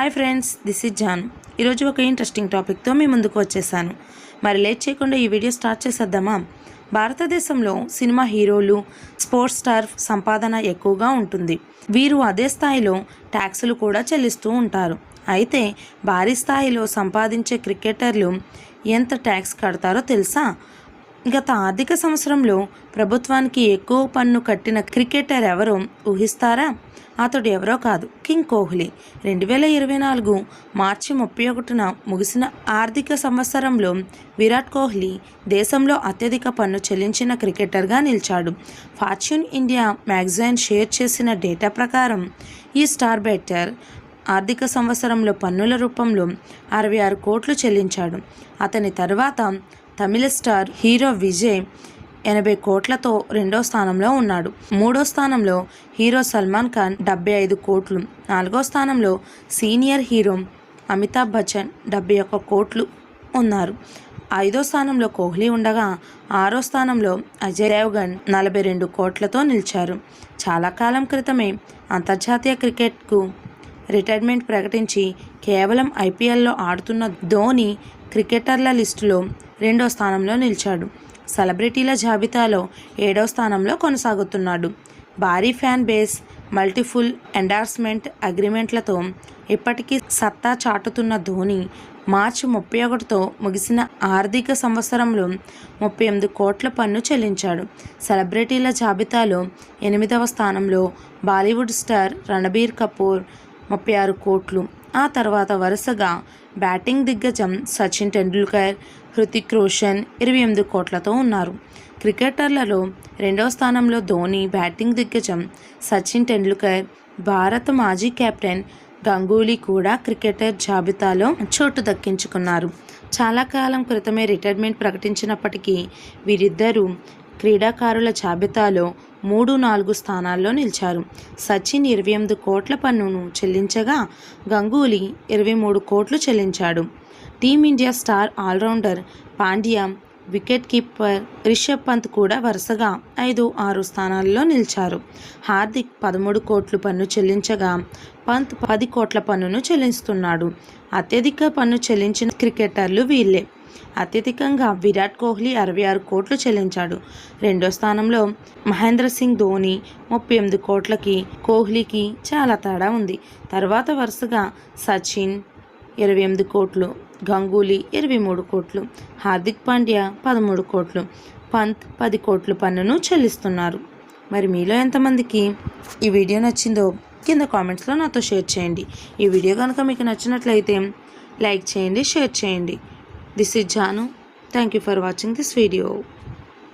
Hi friends this is John. ఈరోజు ఒక interesting టాపిక్తో మీ ముందుకు వచ్చేసాను. మరి లేట్ చేయకుండా ఈ వీడియో స్టార్ట్ చేసేద్దామా? భారతదేశంలో సినిమా హీరోలు స్పోర్ట్స్ స్టార్ సంపాదన ఎక్కువగా ఉంటుంది. వీరు అదే స్థాయిలో ట్యాక్సులు కూడా చెల్లిస్తూ ఉంటారు. అయితే భారీ స్థాయిలో సంపాదించే క్రికెటర్లు ఎంత ట్యాక్స్ కడతారో తెలుసా? గత ఆర్థిక సంవత్సరంలో ప్రభుత్వానికి ఎక్కువ పన్ను కట్టిన క్రికెటర్ ఎవరో ఊహిస్తారా? అతడు ఎవరో కాదు. కింగ్ కోహ్లీ. రెండు వేల ఇరవై నాలుగు మార్చి ముప్పై ఒకటిన ముగిసిన ఆర్థిక సంవత్సరంలో విరాట్ కోహ్లీ దేశంలో అత్యధిక పన్ను చెల్లించిన క్రికెటర్గా నిలిచాడు. ఫార్చ్యూన్ ఇండియా మ్యాగజైన్ షేర్ చేసిన డేటా ప్రకారం ఈ స్టార్ బెటర్ ఆర్థిక సంవత్సరంలో పన్నుల రూపంలో అరవై ఆరు కోట్లు చెల్లించాడు. అతని తర్వాత తమిళ స్టార్ హీరో విజయ్ ఎనభై కోట్లతో రెండో స్థానంలో ఉన్నాడు. మూడో స్థానంలో హీరో సల్మాన్ ఖాన్ డెబ్బై ఐదు కోట్లు. నాలుగో స్థానంలో సీనియర్ హీరో అమితాబ్ బచ్చన్ డెబ్బై ఒక్క కోట్లు ఉన్నారు. ఐదో స్థానంలో కోహ్లీ ఉండగా ఆరో స్థానంలో అజయ్ దేవ్గన్ నలభై రెండు కోట్లతో నిలిచారు. చాలా కాలం క్రితమే అంతర్జాతీయ క్రికెట్కు రిటైర్మెంట్ ప్రకటించి కేవలం ఐపీఎల్లో ఆడుతున్న ధోని క్రికెటర్ల లిస్టులో రెండో స్థానంలో నిలిచాడు. సెలబ్రిటీల జాబితాలో ఏడో స్థానంలో కొనసాగుతున్నాడు. భారీ ఫ్యాన్ బేస్ మల్టిఫుల్ ఎండార్స్మెంట్ అగ్రిమెంట్లతో ఇప్పటికీ సత్తా చాటుతున్న ధోని మార్చి ముప్పై ఒకటితో ముగిసిన ఆర్థిక సంవత్సరంలో ముప్పై ఎనిమిది కోట్ల పన్ను చెల్లించాడు. సెలబ్రిటీల జాబితాలో ఎనిమిదవ స్థానంలో బాలీవుడ్ స్టార్ రణబీర్ కపూర్ ముప్పై ఆరు కోట్లు ఆ తర్వాత వరుసగా బ్యాటింగ్ దిగ్గజం సచిన్ టెండూల్కర్ హృతిక్ రోషన్ ఇరవై ఎనిమిది కోట్లతో ఉన్నారు. క్రికెటర్లలో రెండవ స్థానంలో ధోని బ్యాటింగ్ దిగ్గజం సచిన్ టెండూల్కర్ భారత మాజీ కెప్టెన్ గంగూలీ కూడా క్రికెటర్ జాబితాలో చోటు దక్కించుకున్నారు. చాలా కాలం క్రితమే రిటైర్మెంట్ ప్రకటించినప్పటికీ వీరిద్దరూ క్రీడాకారుల జాబితాలో మూడు నాలుగు స్థానాల్లో నిలిచారు. సచిన్ ఇరవై ఎనిమిది కోట్ల పన్నును చెల్లించగా గంగూలీ ఇరవై మూడు కోట్లు చెల్లించాడు. Team India star all-rounder Pandya wicket keeper Rishabh Pant కూడా వరుసగా ఐదు ఆరు స్థానాల్లో నిలిచారు. హార్దిక్ పదమూడు కోట్లు పన్ను చెల్లించగా పంత్ పది కోట్ల పన్నును చెల్లిస్తున్నాడు. అత్యధిక పన్ను చెల్లించిన క్రికెటర్లు వీళ్ళే. అత్యధికంగా విరాట్ కోహ్లీ అరవై ఆరు కోట్లు చెల్లించాడు. రెండో స్థానంలో మహేంద్ర సింగ్ ధోని ముప్పై ఎనిమిది కోట్లకి కోహ్లీకి చాలా తేడా ఉంది. తర్వాత వరుసగా సచిన్ ఇరవై ఎనిమిది కోట్లు గంగూలీ ఇరవై మూడు కోట్లు హార్దిక్ పాండ్యా పదమూడు కోట్లు పంత్ పది కోట్ల పన్నును చెల్లిస్తున్నారు. మరి మీలో ఎంతమందికి ఈ వీడియో నచ్చిందో కింద కామెంట్స్లో నాతో షేర్ చేయండి. ఈ వీడియో కనుక మీకు నచ్చినట్లయితే లైక్ చేయండి షేర్ చేయండి. This is Janu. Thank you for watching this video.